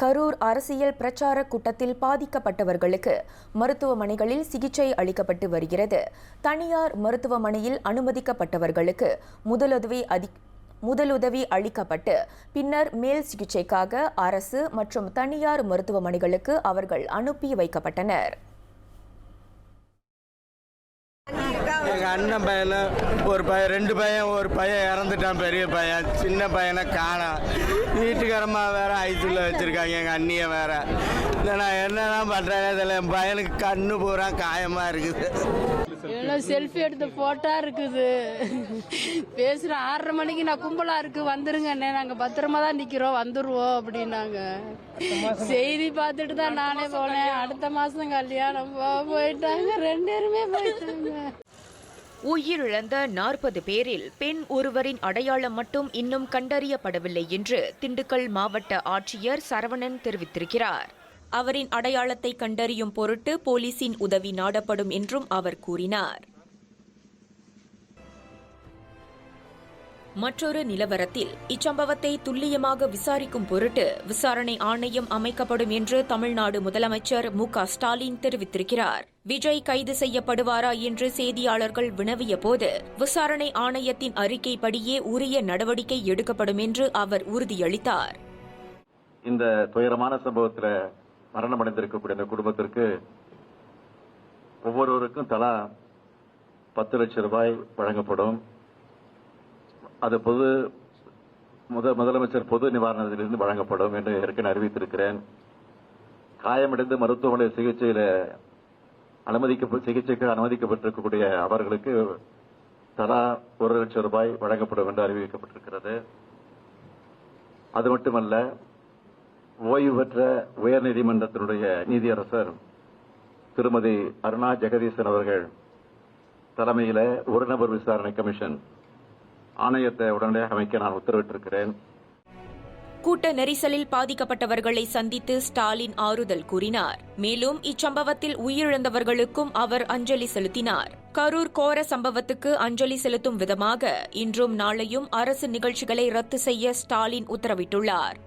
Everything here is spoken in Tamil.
கரூர் அரசியல் பிரச்சார கூட்டத்தில் பாதிக்கப்பட்டவர்களுக்கு மருத்துவமனைகளில் சிகிச்சை அளிக்கப்பட்டு வருகிறது. தனியார் மருத்துவமனையில் அனுமதிக்கப்பட்டவர்களுக்கு முதலுதவி அதி முதலுதவி அளிக்கப்பட்டு பின்னர் மேல் சிகிச்சைக்காக அரசு மற்றும் தனியார் மருத்துவமனைகளுக்கு அவர்கள் அனுப்பி வைக்கப்பட்டனர். எங்கள் அண்ணன் பையனும் ஒரு பையன் ரெண்டு பையன் ஒரு பையன் இறந்துட்டான் பெரிய பையன். சின்ன பையனை காணோம் வீட்டுக்காரம்மா வேற ஐசியூவில் வச்சுருக்காங்க எங்கள் அண்ணியை வேற. இல்லை நான் என்னதான் பண்ணுறேன் இதில் என் பையனுக்கு கண்ணு பூரா காயமாக இருக்குது. எல்லாம் செல்ஃபி எடுத்த போட்டா இருக்குது. பேசுற ஆறரை மணிக்கு நான் கும்பலா இருக்கு. வந்துருங்க அண்ணே. நாங்க பத்திரமா தான் நிக்கிறோம். வந்துருவோம் அப்படின்னாங்க. செய்தி பார்த்துட்டு தான் நானே போனேன். அடுத்த மாசம் கல்யாணம் போயிட்டாங்க. ரெண்டு பேருமே போயிட்டாங்க. உயிரிழந்த நாற்பது பேரில் பெண் ஒருவரின் அடையாளம் மட்டும் இன்னும் கண்டறியப்படவில்லை என்று திண்டுக்கல் மாவட்ட ஆட்சியர் சரவணன் தெரிவித்திருக்கிறார். அவரின் அடையாளத்தை கண்டறியும் பொருட்டு போலீசின் உதவி நாடப்படும் என்றும் அவர் கூறினார். மற்றொரு நிலவரத்தில் இச்சம்பவத்தை துல்லியமாக விசாரிக்கும் பொருட்டு விசாரணை ஆணையம் அமைக்கப்படும் என்று தமிழ்நாடு முதலமைச்சர் மு க ஸ்டாலின் தெரிவித்திருக்கிறார். விஜய் கைது செய்யப்படுவாரா என்று செய்தியாளர்கள் வினவிய போது விசாரணை ஆணையத்தின் அறிக்கைப்படியே உரிய நடவடிக்கை எடுக்கப்படும் என்று அவர் உறுதியளித்தார். இந்த துயரமான சம்பவத்தில் மரணமடைந்திருக்கக்கூடிய இந்த குடும்பத்திற்கு ஒவ்வொருவருக்கும் தலா பத்து லட்சம் ரூபாய் வழங்கப்படும். அது பொது முத முதலமைச்சர் பொது நிவாரணத்திலிருந்து வழங்கப்படும் என்று ஏற்கனவே அறிவித்திருக்கிறேன். காயமடைந்து மருத்துவமனை சிகிச்சையில் அனுமதிக்க சிகிச்சைக்கு அனுமதிக்கப்பட்டிருக்கக்கூடிய அவர்களுக்கு தலா ஒரு லட்சம் ரூபாய் வழங்கப்படும் என்று அறிவிக்கப்பட்டிருக்கிறது. அது மட்டுமல்ல ஓய்வு பெற்ற உயர்நீதிமன்றத்தினுடைய நீதியரசர் திருமதி அருணா ஜெகதீசன் அவர்கள் தலைமையில் ஒரு நபர் விசாரணை கமிஷன் ஆணையத்தை உடனடியாக அமைக்க நான் உத்தரவிட்டிருக்கிறேன். கூட்ட நெரிசலில் பாதிக்கப்பட்டவர்களை சந்தித்து ஸ்டாலின் ஆறுதல் கூறினார். மேலும் இச்சம்பவத்தில் உயிரிழந்தவர்களுக்கும் அவர் அஞ்சலி செலுத்தினார். கரூர் கோர சம்பவத்துக்கு அஞ்சலி செலுத்தும் விதமாக இன்றும் நாளையும் அரசு நிகழ்ச்சிகளை ரத்து செய்ய ஸ்டாலின் உத்தரவிட்டுள்ளார்.